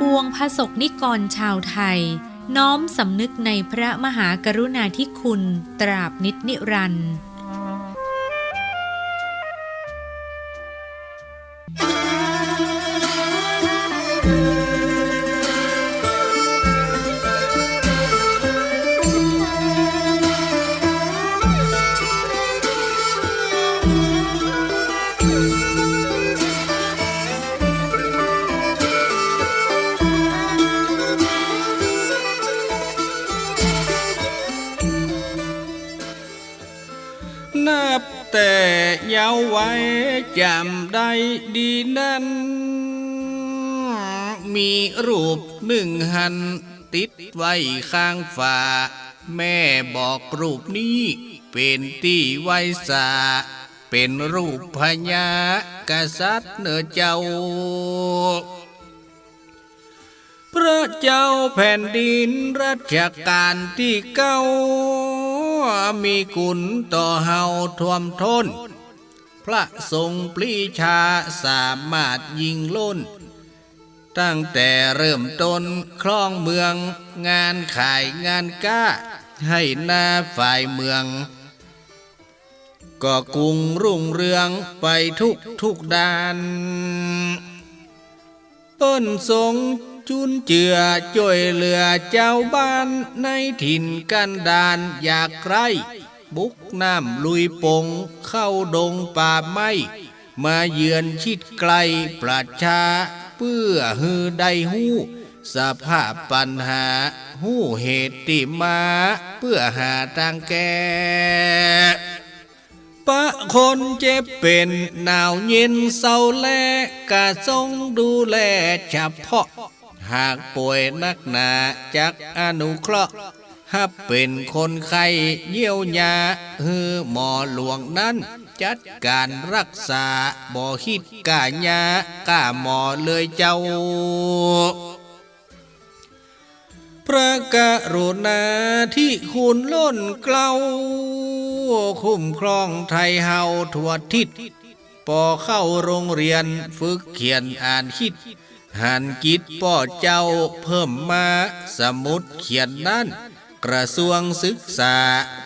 ปวงพระศกนิกรชาวไทย น้อมสำนึกในพระมหากรุณาธิคุณตราบนิจนิรันดร์ เยาว์ไว้จำได้ดีนั้นมีรูปหนึ่งหัน ติดไว้ข้างฝา แม่บอกรูปนี้ เป็นที่ไว้สา เป็นรูปพญากษัตริย์เนอเจ้า พระเจ้าแผ่นดินรัชกาลที่เก้ามีกุณต่อเฮาท่วมทน ระทรงปรีชาสามารถยิงล้น ตั้งแต่เริ่มต้นครองเมืองงานขายงานก้า ให้หน้าฝ่ายเมือง ก็กรุงรุ่งเรืองไปทุกทุกด้านเปิ้นทรงจุนเจือช่วยเหลือเจ้าบ้านในถิ่นกันดานอยากไร บุกน้ำลุยปง เข้าดงป่าไม้มาเยือนชิดไกลประชา เพื่อฮือได้หู้ สภาพปัญหา หู้เหตุที่มา เพื่อหาทางแก้ปะคนเจ็บเป็นหนาวเย็นเศร้าแลกะทรงดูแลเฉพาะ หากป่วยนักหนาจากอนุเคราะห์ หับเป็นคนไข้เยี่ยวยาฮือหมอหลวงนั้น จัดการรักษาบ่คิดกะยากะหมอเลยเจ้า พระกรุณาที่คุณล้นเกล้า คุ้มครองไทยเฮาทั่วทิศปอเข้าโรงเรียนฝึกเขียนอ่านคิดหันกิจป่อเจ้าเพิ่มมาสมุดเขียนนั้น กระทรวงศึกษา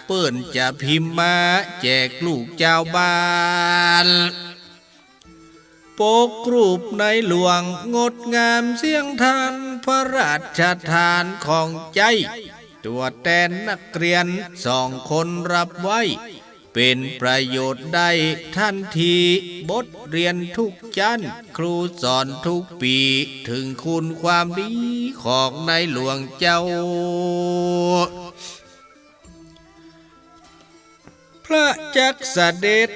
เปิ้นจะพิมพ์มาแจกลูกเจ้าบ้านปกกรูปในหลวงงดงามเสียงทานพระราชทานของใจ ตัวแทนนักเรียนสองคนรับไว้ เป็นประโยชน์ได้ทันทีบทเรียนทุกจันครูสอนทุกปี ถึงคุณความดีของในหลวงเจ้า พระจักรเสด็จ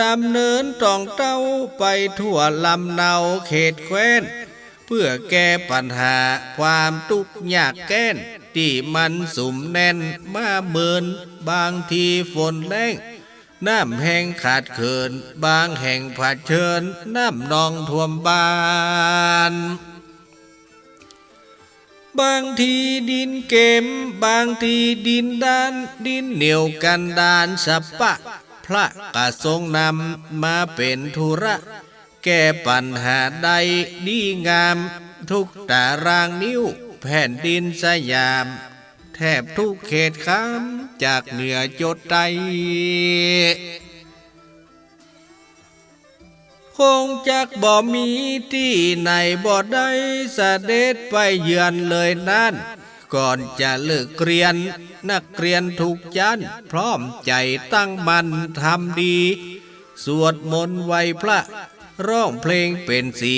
ดำเนินตองเต้าไปทั่วลำเนาเขตแคว้น เพื่อแก้ปัญหาความทุกข์ยากแก้นที่มันสุ่มแน่นมาเมินบางทีฝนแรง น้ำแห้งขาดเขิน บางแห่งผาเชิญ น้ำนองท่วมบ้าน บางทีดินเกม บางทีดินดาน ดินเหนียวกันดานสะปะ พระกะทรงนำมาเป็นธุระ แก้ปัญหาใดดีงาม ทุกตารางนิ้ว แผ่นดินสยาม แทบทุกเขตคำ จากเหนือจดใต้คงจักบ่มีที่ไหนบ่ได้เสด็จไปเยือนเลยนั่น ก่อนจะเลิกเรียน นักเรียนทุกจันพร้อมใจตั้งมันทำดี สวดมนต์ไหวพระ ร้องเพลงเป็นสี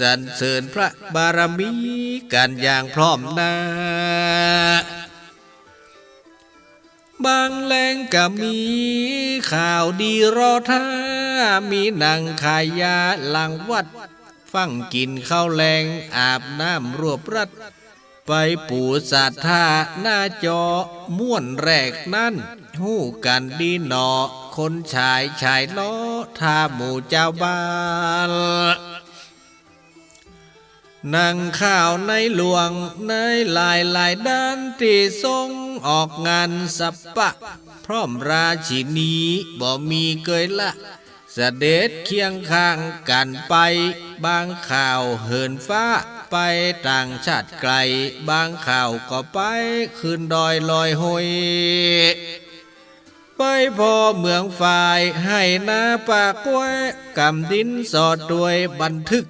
สรรเสริญพระบารมีกันอย่างพร้อมหน้า บางแหลงก็มี ข่าวดีรอท่า มีนางขายยาหลังวัด ฟังกินข้าวแรงอาบน้ำรวบรัด ไปปูสัตท่าหน้าจอม่วนแรกนั่น หู้กันดีหนอ คนชายชายล้อท่าหมู่เจ้าบ้านนั่งข้าวในหลวงในหลายหลายด้านที่ทรง ออกงานสัปปะ พร้อมราชินีบ่มีเกยละเสด็จเคียงข้างกันไปบางข่าวเหินฟ้าไปไปต่างชาติไกล บางข่าวก็ไปขึ้นดอยลอยหอยไปพอเมืองฝ่ายให้นาปากกล้วยกำดินสอดด้วยบันทึก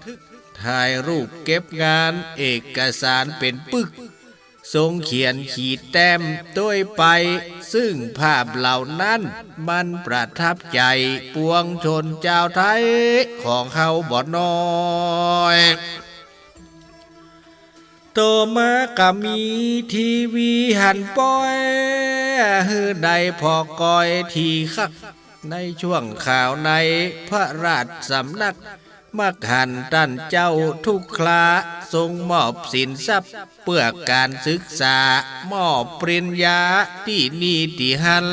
ถ่ายรูปเก็บงานเอกสารเป็นปึก ทรงเขียนขีดแต้มด้วยไป ซึ่งภาพเหล่านั้น มันประทับใจปวงชนเจ้าไทยของเขาบ่น้อยโตมากะมีทีวีหันป้อยฮือใดพอกอยทีคักในช่วงข่าวในพระราชสำนัก มักหันตันเจ้าทุกคราทรงมอบสินทรัพย์เพื่อการศึกษา มอบปริญญาที่นี่ที่หัน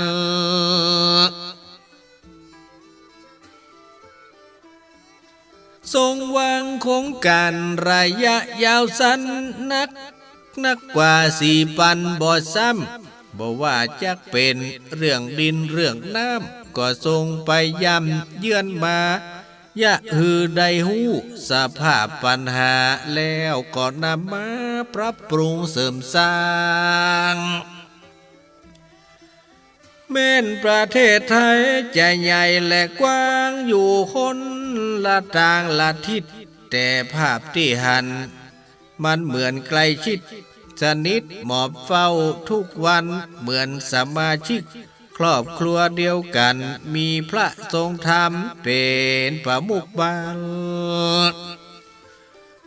ทรงวางโครงการระยะยาวสั้นนัก นักกว่าสี่ปันบ่ซ้ำบ่ว่าจะเป็นเรื่องดินเรื่องน้ำก็ทรงไปย้ำเยือนมา ยะฮือได้หูสภาพปัญหาแล้วก็นำมาปรับปรุงเสริมสร้างแม่นประเทศไทยจะใหญ่และกว้างอยู่คนละทางละทิศ แต่ภาพที่หัน มันเหมือนใกล้ชิด สนิทหมอบเฝ้าทุกวันเหมือนสมาชิก ครอบครัวเดียวกันมีพระทรงธรรมเป็นประมุขบาล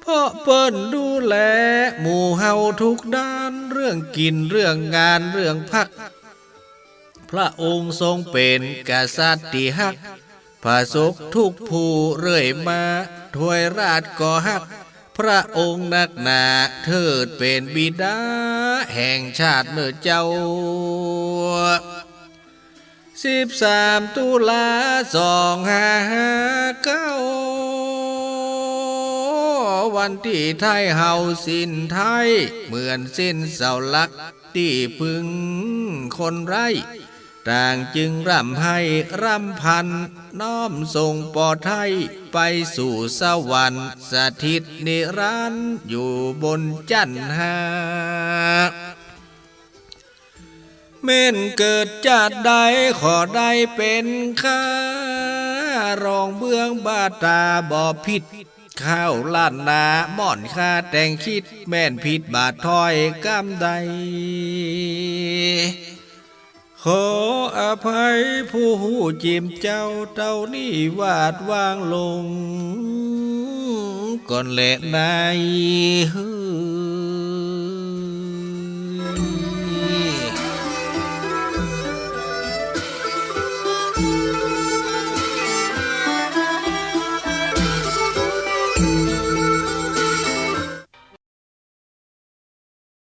เพราะเปิ้นดูแลหมู่เฮาทุกด้านเรื่องกินเรื่องงานเรื่องพัก พระองค์ทรงเป็นกษัตริย์ที่ฮักผาสุกทุกผู้เรื่อยมาถวยราชก็ฮัก พระองค์นักหนาเทิดเป็นบิดาแห่งชาติเนื้อเจ้า สิบสามตุลาสองห้าห้าเก้าวันที่ไทยเฮาสิ้นไทย เหมือนสิ้นเสาลักที่พึงคนไร้ต่างจึงร่ำให้ร่ำพัน น้อมส่งปอไทย ไปสู่สวรรค์สถิตนิรันดร์อยู่บนจันหา เม่นเกิดจากใดขอได้เป็นข้ารองเบื้องบาตาบ่อผิดข้าวล้านนาหม่อนค่าแต่งคิด แม่นผิดบาทถอยกำใด ขออภัยผู้หูจิมเจ้าเต้านี่วาดวางลง ก่อนแหละนายเฮ้